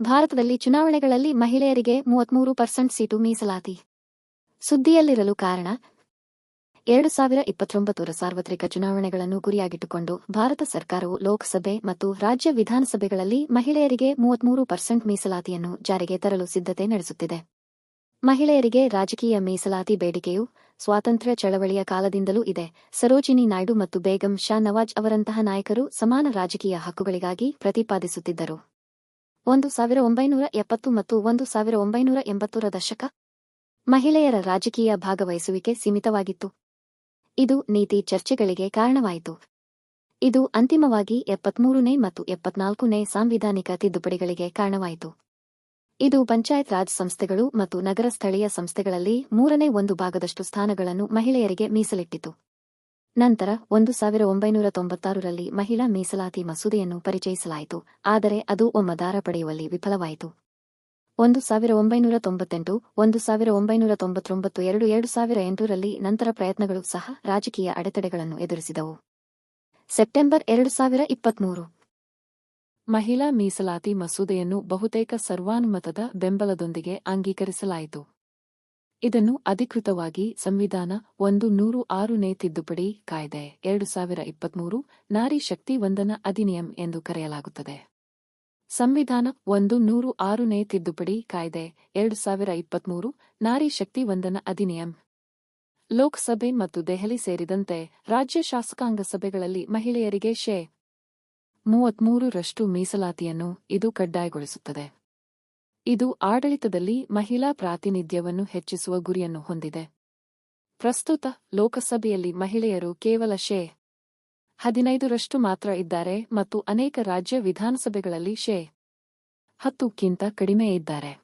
ಭಾರತದಲ್ಲಿ ಚುನಾವಣೆಗಳಲ್ಲಿ ಮಹಿಳೆಯರಿಗೆ ಮೂವತ್ಮೂರು ಪರ್ಸೆಂಟ್ ಸೀಟು ಮೀಸಲಾತಿ. ಸುದ್ದಿಯಲ್ಲಿರಲು ಕಾರಣ, ಎರಡು ಸಾವಿರ ಇಪ್ಪತ್ತೊಂಬತ್ತರ ಸಾರ್ವತ್ರಿಕ ಚುನಾವಣೆಗಳನ್ನು ಗುರಿಯಾಗಿಟ್ಟುಕೊಂಡು ಭಾರತ ಸರ್ಕಾರವು ಲೋಕಸಭೆ ಮತ್ತು ರಾಜ್ಯ ವಿಧಾನಸಭೆಗಳಲ್ಲಿ ಮಹಿಳೆಯರಿಗೆ ಮೂವತ್ಮೂರು ಪರ್ಸೆಂಟ್ ಮೀಸಲಾತಿಯನ್ನು ಜಾರಿಗೆ ತರಲು ಸಿದ್ಧತೆ ನಡೆಸುತ್ತಿದೆ. ಮಹಿಳೆಯರಿಗೆ ರಾಜಕೀಯ ಮೀಸಲಾತಿ ಬೇಡಿಕೆಯು ಸ್ವಾತಂತ್ರ್ಯ ಚಳವಳಿಯ ಕಾಲದಿಂದಲೂ ಇದೆ. ಸರೋಜಿನಿ ನಾಯ್ಡು ಮತ್ತು ಬೇಗಂ ಶಾ ನವಾಜ್ ಅವರಂತಹ ನಾಯಕರು ಸಮಾನ ರಾಜಕೀಯ ಹಕ್ಕುಗಳಿಗಾಗಿ ಪ್ರತಿಪಾದಿಸುತ್ತಿದ್ದರು. ಒಂದು ಸಾವಿರ ಒಂಬೈನೂರ ಎಪ್ಪತ್ತು ಮತ್ತು ಒಂದು ಸಾವಿರ ಒಂಬೈನೂರ ಎಂಬತ್ತರ ದಶಕ ಮಹಿಳೆಯರ ರಾಜಕೀಯ ಭಾಗವಹಿಸುವಿಕೆ ಸೀಮಿತವಾಗಿತ್ತು. ಇದು ನೀತಿ ಚರ್ಚೆಗಳಿಗೆ ಕಾರಣವಾಯಿತು. ಇದು ಅಂತಿಮವಾಗಿ ಎಪ್ಪತ್ಮೂರನೇ ಮತ್ತು ಎಪ್ಪತ್ನಾಲ್ಕನೇ ಸಾಂವಿಧಾನಿಕ ತಿದ್ದುಪಡಿಗಳಿಗೆ ಕಾರಣವಾಯಿತು. ಇದು ಪಂಚಾಯತ್ ರಾಜ್ ಸಂಸ್ಥೆಗಳು ಮತ್ತು ನಗರ ಸ್ಥಳೀಯ ಸಂಸ್ಥೆಗಳಲ್ಲಿ ಮೂರನೇ ಒಂದು ಭಾಗದಷ್ಟು ಸ್ಥಾನಗಳನ್ನು ಮಹಿಳೆಯರಿಗೆ ಮೀಸಲಿಟ್ಟಿತು. ನಂತರ ಒಂದು ಸಾವಿರ ಒಂಬೈನೂರ ತೊಂಬತ್ತಾರರಲ್ಲಿ ಮಹಿಳಾ ಮೀಸಲಾತಿ ಮಸೂದೆಯನ್ನು ಪರಿಚಯಿಸಲಾಯಿತು, ಆದರೆ ಅದು ಒಮ್ಮದಾರ ಪಡೆಯುವಲ್ಲಿ ವಿಫಲವಾಯಿತು. ಒಂದು ಸಾವಿರ ಒಂಬೈನೂರ ತೊಂಬತ್ತೆಂಟು, ಒಂದು ಸಾವಿರ ಒಂಬೈನೂರ ತೊಂಬತ್ತೊಂಬತ್ತು, ಎರಡು ಎರಡು ಸಾವಿರ ಎಂಟರಲ್ಲಿ ನಂತರ ಪ್ರಯತ್ನಗಳು ಸಹ ರಾಜಕೀಯ ಅಡೆತಡೆಗಳನ್ನು ಎದುರಿಸಿದವು. ಸೆಪ್ಟೆಂಬರ್ ಎರಡು ಸಾವಿರ ಇಪ್ಪತ್ಮೂರು. ಮಹಿಳಾ ಮೀಸಲಾತಿ ಮಸೂದೆಯನ್ನು ಬಹುತೇಕ ಸರ್ವಾನುಮತದ ಬೆಂಬಲದೊಂದಿಗೆ ಅಂಗೀಕರಿಸಲಾಯಿತು. ಇದನ್ನು ಅಧಿಕೃತವಾಗಿ ಸಂವಿಧಾನ ಒಂದು ನೂರು ಆರುನೇ ತಿದ್ದುಪಡಿ ಕಾಯ್ದೆ ಎರಡು ಸಾವಿರ ಇಪ್ಪತ್ಮೂರು ನಾರಿ ಶಕ್ತಿ ವಂದನ ಅಧಿನಿಯಂ ಎಂದು ಕರೆಯಲಾಗುತ್ತದೆ. ಸಂವಿಧಾನ ಒಂದು ನೂರು ಆರುನೇ ತಿದ್ದುಪಡಿ ಕಾಯ್ದೆ ಎರಡು ಸಾವಿರ ಇಪ್ಪತ್ಮೂರು ನಾರಿ ಶಕ್ತಿ ವಂದನ ಅಧಿನಿಯಂ. ಲೋಕಸಭೆ ಮತ್ತು ದೆಹಲಿ ಸೇರಿದಂತೆ ರಾಜ್ಯ ಶಾಸಕಾಂಗ ಸಭೆಗಳಲ್ಲಿ ಮಹಿಳೆಯರಿಗೆ ಶೇ. ಮೂವತ್ಮೂರರಷ್ಟು ಮೀಸಲಾತಿಯನ್ನು ಇದು ಕಡ್ಡಾಯಗೊಳಿಸುತ್ತದೆ. ಇದು ಆಡಳಿತದಲ್ಲಿ ಮಹಿಳಾ ಪ್ರಾತಿನಿಧ್ಯವನ್ನು ಹೆಚ್ಚಿಸುವ ಗುರಿಯನ್ನು ಹೊಂದಿದೆ. ಪ್ರಸ್ತುತ ಲೋಕಸಭೆಯಲ್ಲಿ ಮಹಿಳೆಯರು ಕೇವಲ ಶೇ. ಹದಿನೈದರಷ್ಟು ಮಾತ್ರ ಇದ್ದಾರೆ ಮತ್ತು ಅನೇಕ ರಾಜ್ಯ ವಿಧಾನಸಭೆಗಳಲ್ಲಿ ಶೇ. ಹತ್ತುಕ್ಕಿಂತ ಕಡಿಮೆ ಇದ್ದಾರೆ.